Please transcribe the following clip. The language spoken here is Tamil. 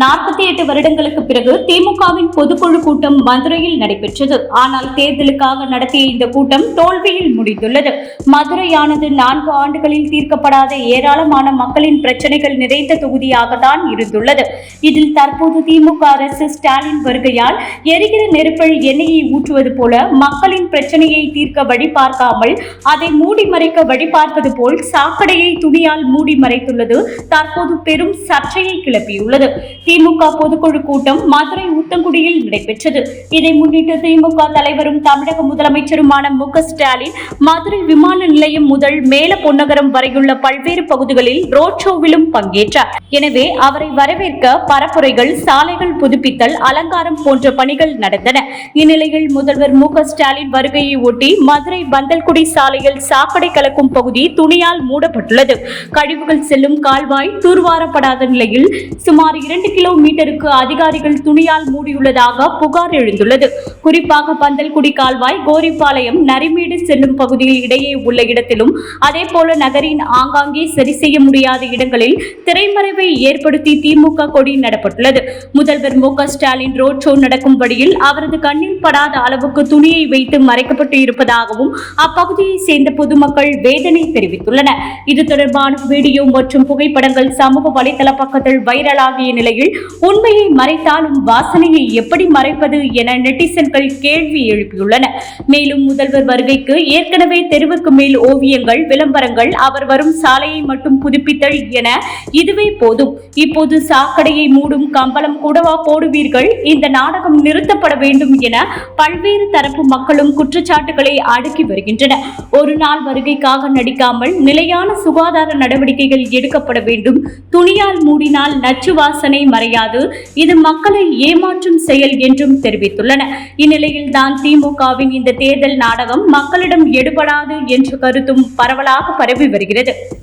நாற்பத்தி எட்டு வருடங்களுக்கு பிறகு திமுகவின் பொதுக்குழு கூட்டம் மதுரையில் நடைபெற்றது. ஆனால் தேர்தலுக்காக நடத்திய இந்த கூட்டம் தோல்வியில் முடிந்துள்ளது. மதுரையானது நான்கு ஆண்டுகளில் தீர்க்கப்படாத ஏராளமான மக்களின் பிரச்சனைகள் நிறைந்த தொகுதியாகத்தான் இருந்துள்ளது. இதில் தற்போது திமுக அரசு ஸ்டாலின் வருகையால் எரிகிற நெருப்பில் எண்ணெயை ஊற்றுவது போல மக்களின் பிரச்சனையை தீர்க்க வழி பார்க்காமல் அதை மூடி மறைக்க வழி பார்ப்பது போல் சாக்கடையை துணியால் மூடி மறைத்துள்ளது. தற்போது பெரும் சர்ச்சையை கிளப்பியுள்ளது. திமுக பொதுக்குழு கூட்டம் மதுரை ஊத்தங்குடியில் நடைபெற்றது. இதை முன்னிட்டு திமுக தலைவரும் தமிழக முதலமைச்சருமான மு ஸ்டாலின் மதுரை விமான நிலையம் முதல் மேல பொன்னகரம் வரையுள்ள பல்வேறு பகுதிகளில் ரோட் ஷோவிலும் பங்கேற்றார். எனவே அவரை வரவேற்க பரப்புரைகள் சாலைகள் புதுப்பித்தல் அலங்காரம் போன்ற பணிகள் நடந்தன. இந்நிலையில் முதல்வர் மு ஸ்டாலின் வருகையை ஒட்டி மதுரை பந்தல்குடி சாலையில் சாக்கடை கலக்கும் பகுதி துணியால் மூடப்பட்டுள்ளது. கழிவுகள் செல்லும் கால்வாய் தூர்வாரப்படாத நிலையில் சுமார் இரண்டு கிலோமீட்டருக்கு அதிகாரிகள் துணியால் மூடியுள்ளதாக புகார் எழுந்துள்ளது. குறிப்பாக பந்தல்குடி கால்வாய் கோரிப்பாளையம் நரிமேடு செல்லும் பகுதியில் இடையே உள்ள இடத்திலும் அதேபோல நகரின் ஆங்காங்கே சரி செய்ய முடியாத இடங்களில் திரைமறைவை ஏற்படுத்தி திமுக கொடி நடப்பட்டுள்ளது. முதல்வர் மு ஸ்டாலின் ரோட் ஷோ நடக்கும் வழியில் அவரது கண்ணில் படாத அளவுக்கு துணியை வைத்து மறைக்கப்பட்டு இருப்பதாகவும் அப்பகுதியை சேர்ந்த பொதுமக்கள் வேதனை தெரிவித்துள்ளனர். இது தொடர்பான வீடியோ மற்றும் புகைப்படங்கள் சமூக வலைதள பக்கத்தில் வைரலாகிய நிலையில் உண்மையை மறைத்தாலும் வாசனையை எப்படி மறைப்பது என நெட்டிசன்கள் கேள்வி எழுப்பியுள்ளனர் மேலும் முதல்வர் வருகைக்கு ஏற்கனவே தெருவுக்கு மேல் ஓவியங்கள் விளம்பரங்கள் அவர் வரும் சாலையை மட்டும் புதுப்பித்தல் என இதுவே போதும். இப்போது சாக்கடையை மூடும் கம்பளம் கூடவா போடுவீர்கள்? இந்த நாடகம் நிறுத்தப்பட வேண்டும் என பல்வேறு தரப்பு மக்களும் குற்றச்சாட்டுகளை அடுக்கி வருகின்றனர். ஒரு நாள் வருகைக்காக நடிக்காமல் நிலையான சுகாதார நடவடிக்கைகள் எடுக்கப்பட வேண்டும். துணியால் மூடினால் நச்சு வாசனை மறையாது. இது மக்களை ஏமாற்றும் செயல் என்றும் தெரிவித்துள்ளன. இந்நிலையில் தான் திமுகவின் இந்த தேர்தல் நாடகம் மக்களிடம் எடுபடாது என்ற கருத்தும் பரவலாக பரவி வருகிறது.